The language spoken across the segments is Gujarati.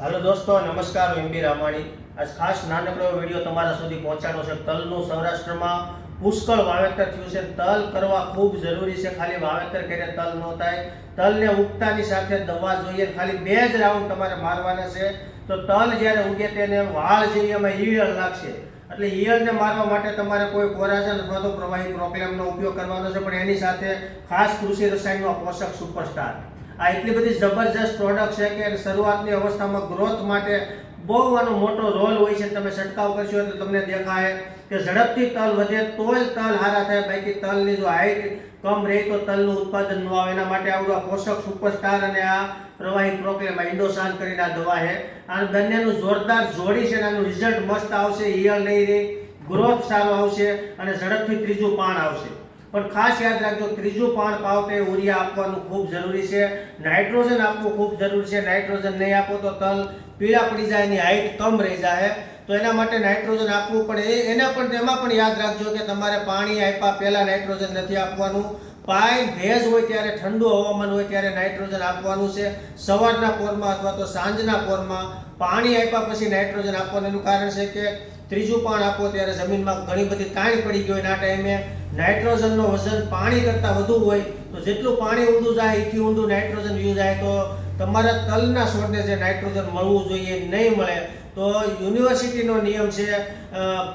હાલો દોસ્તો, નમસ્કાર, હું એમબી રામાણી. આજ ખાસ નાનકડો વીડિયો તમારા સુધી પહોંચાડો છે. તલનું સૌરાષ્ટ્રમાં પુષ્કળ વાવેતર થયું છે. તલ કરવા ખૂબ જરૂરી છે. ખાલી વાવેતર કરીને તલ ન થાય. તલને ઉગતાની સાથે દવા જોઈએ. ખાલી બે જ રાઉન્ડ તમારે મારવાના છે. તો તલ જ્યારે ઉગે તેને વાળ જેવી એમાં ઈયળ લાગશે. એટલે ઈયળને મારવા માટે તમારે કોઈ કોરાજન અથવા તો પ્રવાહી પ્રોબ્લેમનો ઉપયોગ કરવાનો છે. પણ એની સાથે ખાસ કૃષિ રસાયણનો પોષક સુપરસ્ટાર આ એટલી બધી જબરજસ્ત પ્રોડક્ટ છે કે શરૂઆતની અવસ્થામાં ગ્રોથ માટે બહુ આનો મોટો રોલ હોય છે. તમે છંટકાવ કરશો તો તમને દેખાય કે ઝડપથી તલ વધે તો જ તલ હારા થાય. બાકી તલની જો હાઈટ કમ રહે તો તલનું ઉત્પાદન ન આવે. એના માટે આવડું પોષક સુપરસ્ટાર અને આ પ્રવાહી પ્રોક્લેમ ઇન્ડોસાન કરીને આ દવા છે. આ બંનેનું જોરદાર જોડી છે અને આનું રિઝલ્ટ મસ્ત આવશે. ઈયળ નહીં રહે. ગ્રોથ સારો આવશે અને ઝડપથી ત્રીજું પાન આવશે. પણ ખાસ યાદ રાખજો, ત્રીજું પાણ પાવતે ઉરિયા આપવાનું ખૂબ જરૂરી છે. નાઇટ્રોજન આપવું ખૂબ જરૂરી છે. નાઇટ્રોજન નહીં આપો તો તલ પીળા પડી જાય એની હાઈટ કમ રહી જાય તો એના માટે નાઇટ્રોજન આપવું એ એના પણ એમાં પણ યાદ રાખજો કે તમારે પાણી આપ્યા પહેલાં નાઇટ્રોજન નથી આપવાનું. પાય ભેજ હોય ત્યારે ઠંડુ હવામાન હોય ત્યારે નાઇટ્રોજન આપવાનું છે. સવારના પોરમાં અથવા તો સાંજના પોરમાં પાણી આપ્યા પછી નાઇટ્રોજન આપવાનું એનું કારણ છે કે ત્રીજું પાણ આપો ત્યારે જમીનમાં ઘણી બધી તાણ પડી ગઈ હોય આ ટાઈમે નાઇટ્રોજનનો વજન પાણી કરતાં વધુ હોય તો જેટલું પાણી ઊંડું જાય, એથી ઊંડું નાઇટ્રોજન વ્યૂ જાય તો તમારા તલના છોડને જે નાઇટ્રોજન મળવું જોઈએ નહીં મળે. તો યુનિવર્સિટીનો નિયમ છે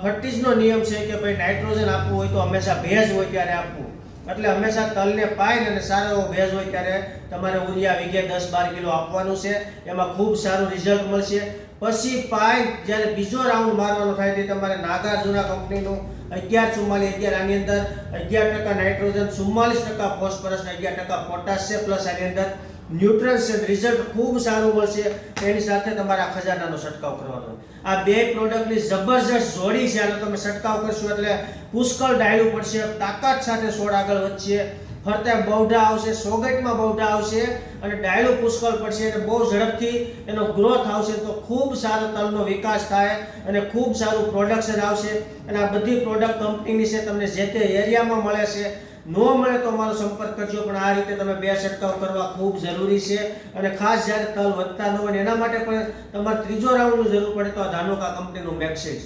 ફર્ટિઝનો નિયમ છે કે ભાઈ નાઇટ્રોજન આપવું હોય તો હંમેશા ભેજ હોય ત્યારે આપવું. એટલે હંમેશા તલને પાય અને સારો એવો ભેજ હોય ત્યારે તમારે ઉરિયા વીઘે દસ બાર કિલો આપવાનું છે. એમાં ખૂબ સારું રિઝલ્ટ મળશે. પછી પાઇપ જ્યારે બીજો રાઉન્ડ મારવાનો થાય તે તમારે નાગાર્જુના કંપનીનું અગિયાર ચુમ્માલીસ અગિયાર આની અંદર અગિયાર ટકા નાઇટ્રોજન ચુમ્માલીસ ટકા ફોસ્ફરસ અગિયાર ટકા પોટાશ છે, પ્લસ આની અંદર ન્યુટ્રન્સ રિઝલ્ટ ખૂબ સારું મળશે. એની સાથે તમારે ખજાનાનો છંટકાવ કરવાનો. આ બે પ્રોડક્ટની જબરજસ્ત જોડી છે. આનો તમે છંટકાવ કરશો એટલે પુષ્કળ ડાયલું પડશે. તાકાત સાથે છોડ આગળ વધશે. ફરતે બહુઢા આવશે. સોગટમાં બહુઢા આવશે. અને ડાયલું પુષ્કળ પડશે અને બહુ ઝડપથી એનો ગ્રોથ આવશે તો ખૂબ સારો તલનો વિકાસ થાય અને ખૂબ સારું પ્રોડક્શન આવશે. અને આ બધી પ્રોડક્ટ કંપનીની છે તમને જે તે એરિયામાં મળે છે. નો મળે તો અમારો સંપર્ક કરજો, પણ આ રીતે તમે બે છંટકાવ કરવા ખૂબ જરૂરી છે. અને ખાસ જ્યારે તલ વધતા ન હોય એના માટે પણ તમારે ત્રીજો રાઉન્ડની જરૂર પડે તો આ ધાનોકા કંપનીનું મેક્સેજ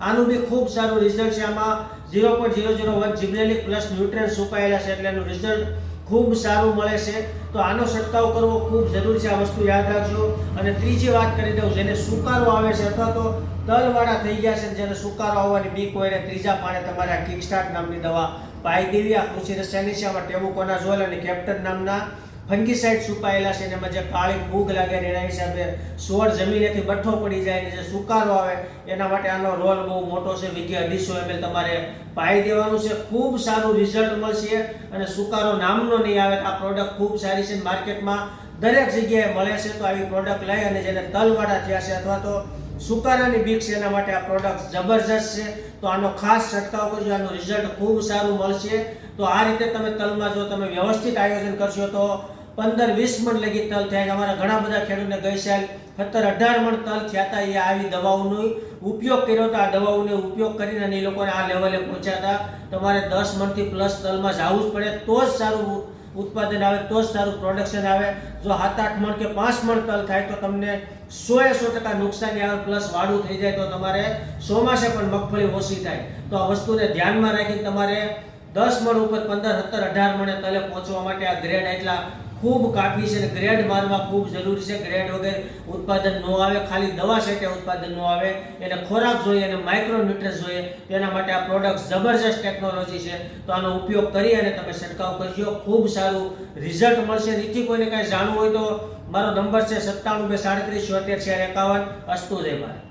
આનું બી ખૂબ સારું રિઝલ્ટ છે. આમાં zero point zero zero one gibberellic plus nutrients સુકાયેલા છે એટલે એનું રિઝલ્ટ ખૂબ સારું મળે છે. તો આનો છંટકાવ કરવો ખૂબ જરૂરી છે આ વસ્તુ યાદ રાખજો. અને ત્રીજી વાત કરી દઉં, જેને સુકારો આવે છે અથવા તો તલવાળા થઈ ગયા છે જેને સુકારો આવવાની બીક હોય ને ત્રીજા પાણે તમારે આ કિકસ્ટાર્ટ નામની દવા પાઈ દેવી. આ કૃષિ રસાયણની છે આમાં ટેબુકોના ઝોલ અને કેપ્ટન નામના ફંગીસાઇડ સુકાયેલા છે એમાં જે કાળી ભૂખ લાગે ને એના હિસાબે છોડ જમીનેથી બઠ્ઠો પડી જાય ને જે સુકારો આવે, એના માટે આનો રોલ બહુ મોટો છે. વીઘે અઢીસો એમએલ તમારે પાઈ દેવાનું છે. ખૂબ સારું રિઝલ્ટ મળશે અને સુકારો નામનો નહીં આવે આ પ્રોડક્ટ ખૂબ સારી છે માર્કેટમાં દરેક જગ્યાએ મળે છે. તો આવી પ્રોડક્ટ લઈ અને જેને તલવાળા થયા છે અથવા તો સુકારાની બીક છે એના માટે આ પ્રોડક્ટ જબરજસ્ત છે. તો આનો ખાસ છંટકાવ કરજો, આનું રિઝલ્ટ ખૂબ સારું મળશે. તો આ રીતે તમે તલમાં જો તમે વ્યવસ્થિત આયોજન કરશો તો પંદર વીસ મણ લગી તલ થયા. અમારા ઘણા બધા ખેડૂતને ગઈ સાલ સત્તર અઢાર મણ તલ થયા હતા. એ આવી દવાઓનો ઉપયોગ કર્યો હતો. આ દવાઓનો ઉપયોગ કરીને એ લોકોને આ લેવલે પહોંચ્યા હતા. તમારે દસ મણથી પ્લસ તલમાં જવું જ પડે. તો જ સારું ઉત્પાદન આવે તો જ સારું પ્રોડક્શન આવે. જો સાત આઠ મણ કે પાંચ મણ તલ થાય તો તમને સો એ સો ટકા નુકસાની આવે પ્લસ વાડું થઈ જાય તો તમારે ચોમાસે પણ મગફળી ઓછી થાય. તો આ વસ્તુને ધ્યાનમાં રાખીને તમારે દસ મણ ઉપર પંદર, સત્તર, અઢાર મણે તલે પહોંચવા માટે આ ગ્રેડ એટલા ખૂબ કાપી છે અને ગ્રેડ મારવા ખૂબ જરૂરી છે. ગ્રેડ વગર ઉત્પાદન ન આવે, ખાલી દવા સેટે ઉત્પાદન ન આવે. એને ખોરાક જોઈએ અને માઇક્રો ન્યુટ્રન્સ જોઈએ. તેના માટે આ પ્રોડક્ટ જબરજસ્ત ટેકનોલોજી છે. તો આનો ઉપયોગ કરી અને તમે છંટકાવ કરજો. ખૂબ સારું રિઝલ્ટ મળશે. નીથી કોઈને કાંઈ જાણવું હોય તો મારો નંબર છે સત્તાણું બે સાડત્રીસ, છોતેર ચાર એકાવન. અસ્તુ જય ભારત